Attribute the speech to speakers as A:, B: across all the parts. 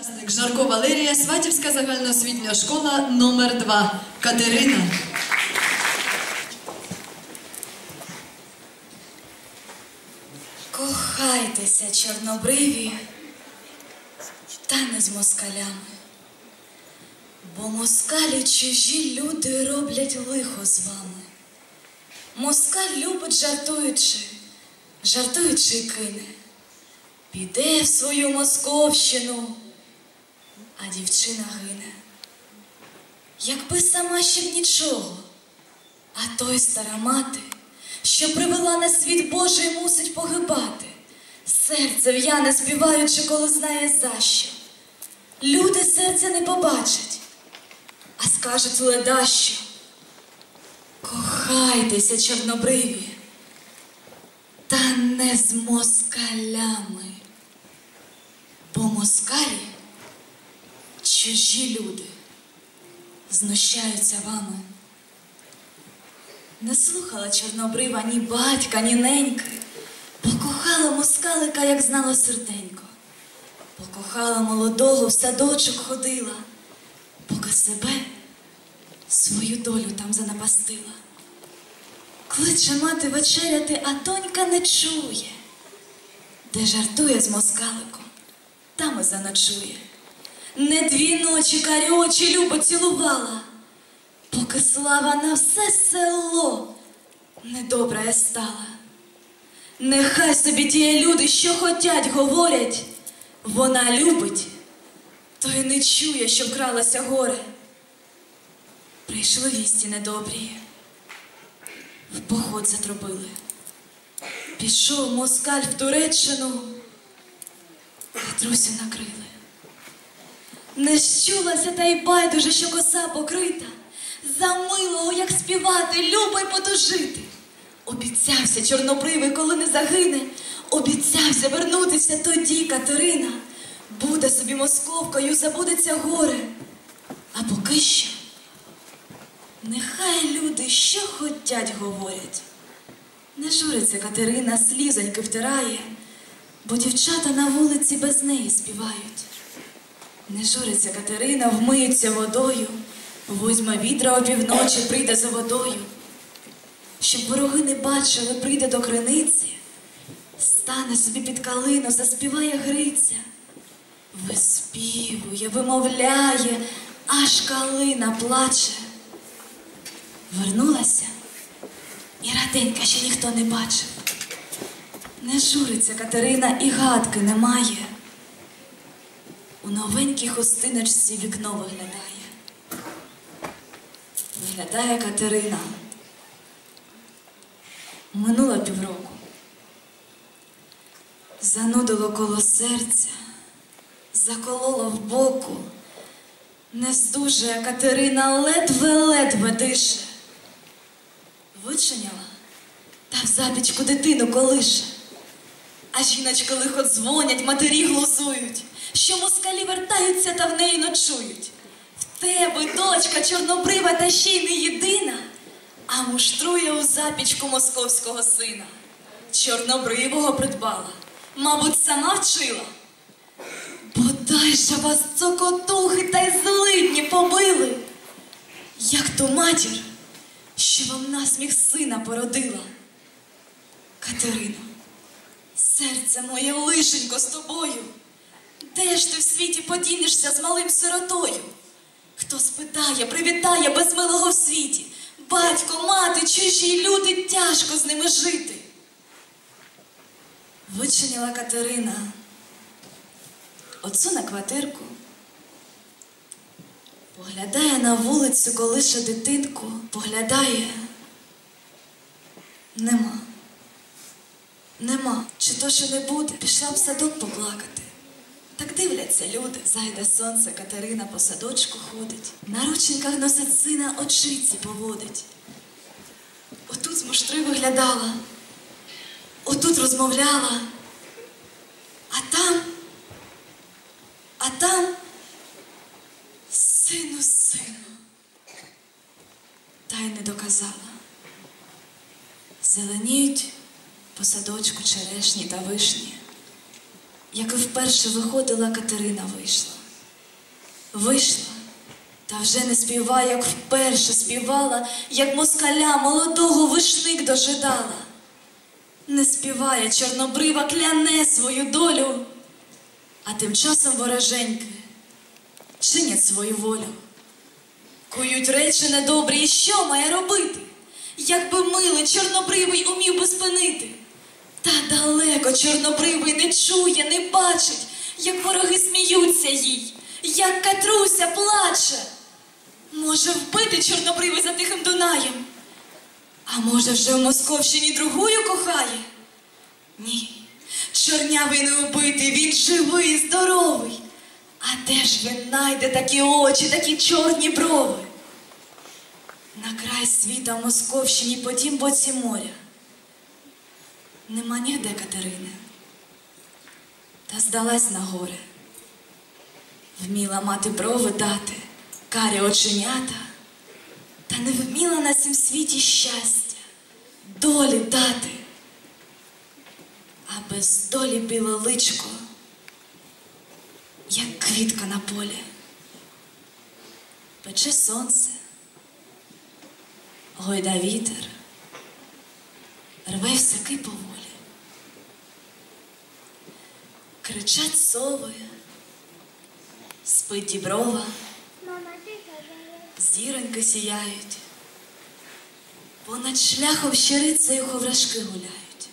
A: Учасник Жарко Валерія, Сватівська загальноосвітня школа номер 2 Катерина.
B: Кохайтеся, чорнобриві, та не з москалями. Бо москалі чужі люди роблять лихо з вами. Москаль любить жартуючи, жартуючи кине. Піде в свою Московщину, а дівчина гине. Якби сама ще б нічого, а той стара мати, що привела на світ Божий, мусить погибати. Серце в'яне співаючи, коли знає за що. Люди серця не побачать, а скажуть ледащо. Кохайтеся, чорнобриві, та не з москалями. Бо москалі чужі люди знущаються вами. Не слухала чорнобрива ні батька, ні неньки. Покохала москалика, як знала серденько. Покохала молодого, в садочок ходила, поки себе свою долю там занапастила. Кличе мати вечеряти, а донька не чує, де жартує з москаликом, там і заночує. Не дві ночі карі очі любо цілувала, поки слава на все село недобра стала. Нехай собі ті люди, що хотять, говорять, вона любить, то й не чує, що вкралося горе. Прийшли вісті недобрі, в поход затрубили. Пішов москаль в Туреччину, Петрусю накрили. Не щулася та й байдуже, що коса покрита. За милого, як співати, любо й потужити. Обіцявся чорнобривий, коли не загине. Обіцявся вернутися тоді, Катерина. Буде собі московкою, забудеться горе. А поки що, нехай люди що хотять говорять. Не журиться Катерина, слізоньки втирає, бо дівчата на вулиці без неї співають. Не журиться Катерина, вмиється водою, возьме вітра опівночі, прийде за водою. Щоб вороги не бачили, прийде до криниці, стане собі під калину, заспіває Гриця. Виспівує, вимовляє, аж калина плаче. Вернулася, і раденька ще ніхто не бачив. Не журиться Катерина і гадки немає. У новенькій хустиночці вікно виглядає. Виглядає Катерина. Минуло півроку. Занудило коло серця, закололо в боку. Не здужує Катерина ледве-ледве дише. Вичиняла та в запічку дитину колише. А жіночки лихо дзвонять, матері глузують, що москалі вертаються та в неї ночують. В тебе, дочка, чорнобрива та ще й не єдина, а муштрує у запічку московського сина. Чорнобривого придбала, мабуть, сама вчила. Бодай же вас цокотухи та й злидні побили, як ту матір, що вам насміх сина породила. Катерино, серце моє лишенько з тобою. Де ж ти в світі подінешся з малим сиротою? Хто спитає, привітає без милого в світі? Батько, мати, чужі люди, тяжко з ними жити. Вичиніла Катерина отцу на квартирку, поглядає на вулицю, колише дитинку, поглядає. Нема. Нема. Чи то, що не буде, пішла в садок поплакати. Так дивляться люди, зайде сонце, Катерина по садочку ходить, на рученьках носить сина, очиці поводить. Отут з муштри виглядала, отут розмовляла, а там, а там сину, сину, та й не доказала. Зеленіють по садочку черешні та вишні. Як і вперше виходила, Катерина вийшла. Вийшла, та вже не співає, як вперше співала, як москаля молодого вишник дожидала. Не співає чорнобрива, кляне свою долю, а тим часом вороженьки чинять свою волю. Кують речі недобрі, і що має робити? Якби милий чорнобривий умів би спинити. Та далеко чорнобривий не чує, не бачить, як вороги сміються їй, як Катруся плаче. Може, вбити чорнобривий за тихим Дунаєм? А може, вже в Московщині другую кохає? Ні, чорнявий не убитий, він живий, здоровий. А де ж він найде такі очі, такі чорні брови? На край світа в Московщині по тім боці моря. Нема ніде Катерини. Та здалась на горе. Вміла мати брови дати, карі оченята, та не вміла на цім світі щастя, долі дати. А без долі біле личко, як квітка на полі. Пече сонце, гойда вітер, рве всякий поволі. Кричать сови, спить діброва, зіроньки сіяють, понад шляхом щирицею ховрашки гуляють.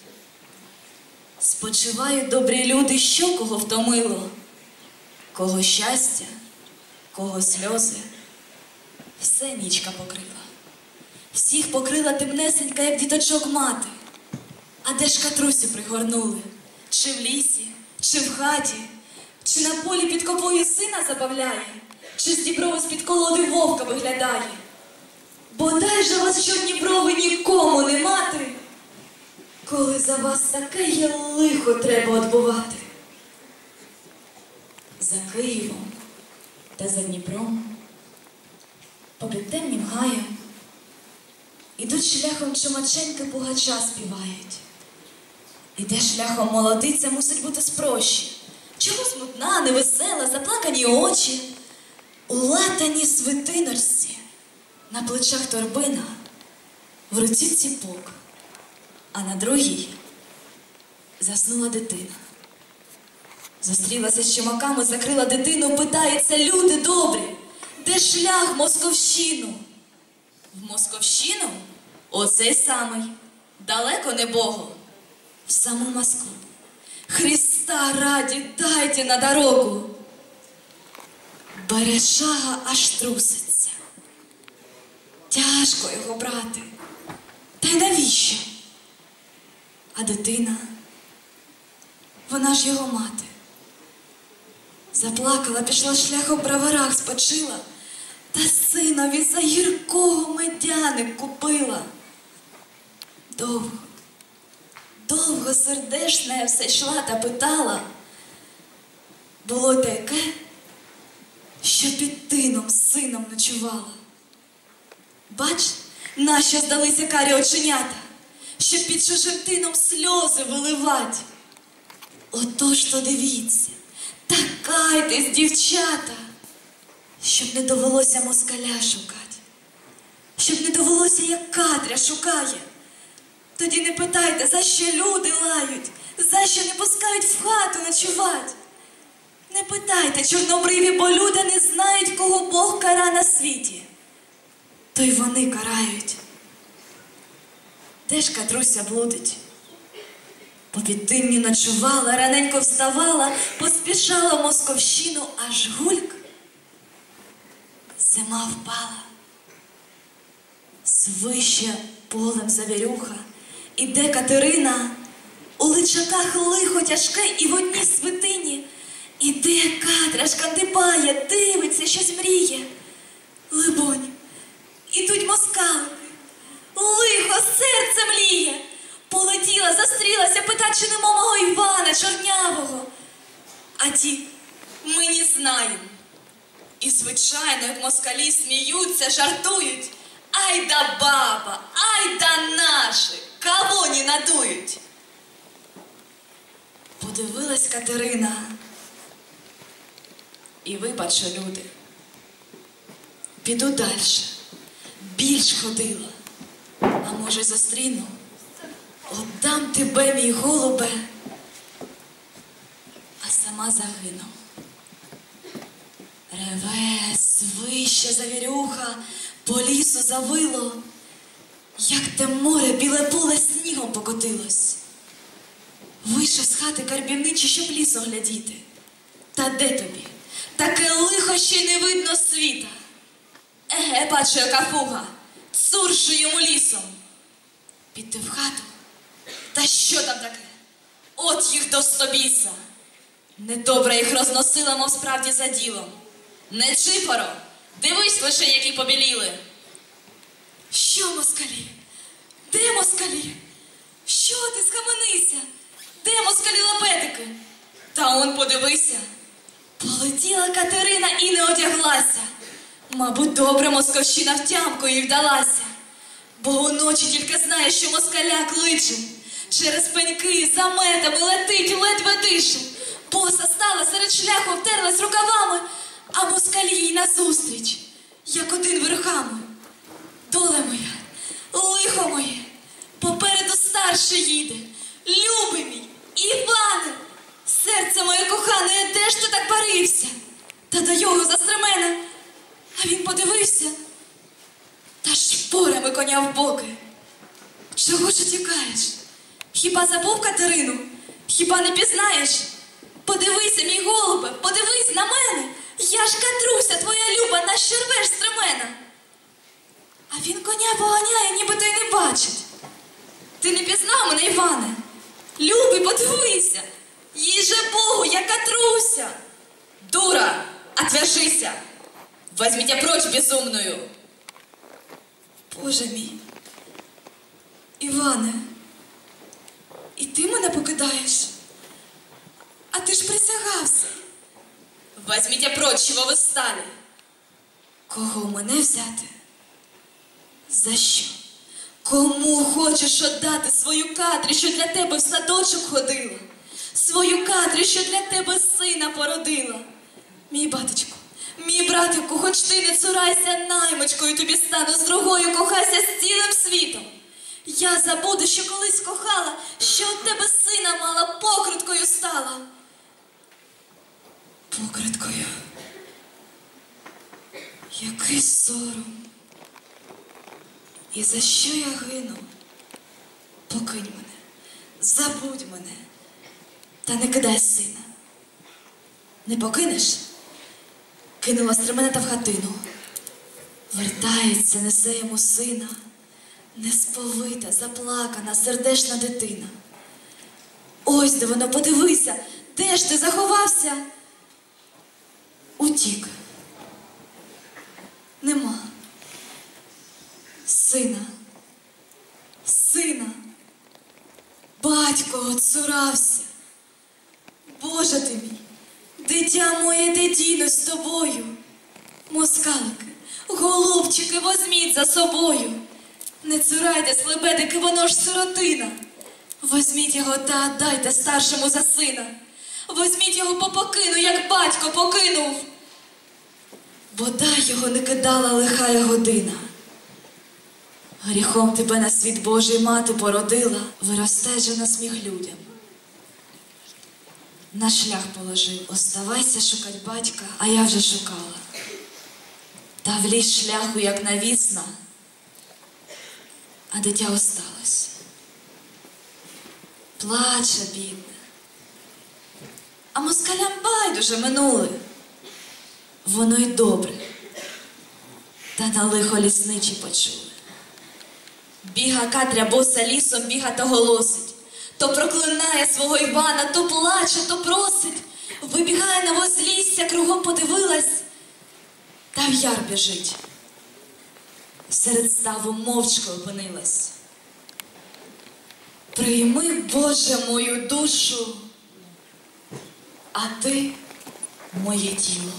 B: Спочивають добрі люди, що кого втомило, кого щастя, кого сльози, все нічка покрила. Всіх покрила темнесенька, як діточок мати. А де ж катрусю пригорнули? Чи в лісі, чи в хаті, чи на полі під копою сина забавляє, чи з діброви з-під колоди вовка виглядає? Бодай же вас, що Дніброви нікому не мати, коли за вас таке є лихо треба отбувати. За Києвом та за Дніпром, попід темнім гаєм, ідуть шляхом чумаченьки пугача співають. Іде шляхом молодиця мусить бути спрощі. Чому смутна, невесела, заплакані очі, у латаній свитинорці, на плечах торбина, в руці ціпок, а на другій заснула дитина. Зустрілася з чумаками, закрила дитину, питається, люди добрі, де шлях в Московщину? В Московщину? Оцей самий, далеко не Богу, в саму Москву. Христа раді дайте на дорогу. Бережага аж труситься. Тяжко його брати. Та й навіщо? А дитина, вона ж його мати. Заплакала, пішла шляхом в спочила, та синові за гіркого медяник купила. Довго, довго сердешна я все йшла та питала. Було таке, що під тином сином ночувала. Бач, нащо здалися карі оченята, щоб під чужим тином сльози виливать. Отож то дивіться, та кайтесь, дівчата, щоб не довелося москаля шукати, щоб не довелося, як Катря шукає. Тоді не питайте, за що люди лають, за що не пускають в хату ночувати. Не питайте, чорнобриві, бо люди не знають, кого Бог кара на світі. То й вони карають. Де ж Катруся блудить? Попід тимні ночувала, раненько вставала, поспішала Московщину, аж гульк. Зима впала. Свище полем завірюха, іде Катерина, у личаках лихо тяжке і в одній свитині. Іде Катря, шкандибає, дивиться, щось мріє. Либонь, ідуть москалики, лихо, серце мліє. Полетіла, застрілася, питать, чи нема мого Івана чорнявого. А ті, ми не знаємо. І, звичайно, як москалі сміються, жартують. Ай да баба, ай да наші, кого не надують. Подивилась Катерина. І вибаче, люди, піду далі. Більш ходила. А може, й застріну? Отдам тебе, мій голубе, а сама загину. Реве, свище завірюха, по лісу завило, як те море біле поле снігом покотилось. Вийшов з хати карбівничі, щоб ліс оглядіти. Та де тобі? Таке лихо, що й не видно світа. Еге, бачу, яка фуга, цуршу йому лісом. Піти в хату. Та що там таке? От їх до стобіса. Недобре їх розносила, мов справді за ділом. Не чифоро, дивись лише, які побіліли. Що, москалі? Де москалі? Що ти схаменися? Де москалі лапетики? Та он подивися. Полетіла Катерина і не одяглася. Мабуть, добре московщина втямку їй вдалася. Бо уночі тільки знає, що москаля кличе. Через пеньки, заметами летить, ледве дише. Боса стала серед шляху, втерлась рукавами, а москалі їй назустріч, як один верхами. Доле моя, лихо моє, попереду старший їде. Любий мій, Іване, серце моє кохане, де ж ти так парився? Та до його застремена. А він подивився та шпорами коня в боки. Чого ж тікаєш? Хіба забув Катерину? Хіба не пізнаєш? Подивися, мій голубе, подивись на мене. Я ж Катруся, твоя люба, на що рвеш стремена. А він коня поганяє, ніби той не бачить. Ти не пізнав мене, Іване? Любий, подивися. Їй же Богу, я Катруся. Дура, отвяжися. Возьмите безумную. Боже мій. Іване, і ти мене покидаєш? А ти ж присягався. Возьмите прочь, чого ви стали. Кого мене взяти? За що? Кому хочеш отдати свою Катрі, що для тебе в садочок ходила? Свою Катрі, що для тебе сина породила? Мій батечку, мій братику, хоч ти не цурайся наймичкою, тобі стану з другою, кохайся з цілим світом. Я забуду, що колись кохала, що от тебе сина мала, покриткою стала. Покриткою. Який сором. І за що я гину? Покинь мене, забудь мене, та не кидай сина. Не покинеш? Кинула стремена та в хатину. Вертається, несе йому сина, несповита, заплакана, сердешна дитина. Ось де воно, подивися, де ж ти заховався? Утік. Нема. Сина, сина, батько оцурався. Боже ти мій, дитя моє, де діно з тобою. Москалики, голубчики, возьміть за собою. Не цурайтесь, лебедики, воно ж сиротина. Возьміть його та дайте старшому за сина. Возьміть його по покину, як батько покинув. Бодай його не кидала лихая година. Гріхом тебе на світ Божий мати породила, виросте же на сміх людям. На шлях положив, оставайся шукать батька, а я вже шукала. Та в ліс шляху, як навісна, а дитя осталось. Плаче, бідне. А москалям байдуже минули. Воно й добре. Та на лихо лісничі почули. Біга Катря боса лісом, біга та голосить. То проклинає свого Івана, то плаче, то просить. Вибігає на возлісся, кругом подивилась, та в яр біжить. Серед ставу мовчки опинилась. Прийми, Боже, мою душу, а ти моє тіло.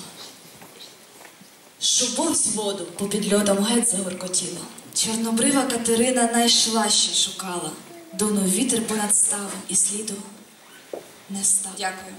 B: Шубовсь воду попід льодом геть загоркотіла. Чорнобрива Катерина найшла ще шукала. Дунув вітер понад ставом і сліду не став. Дякую.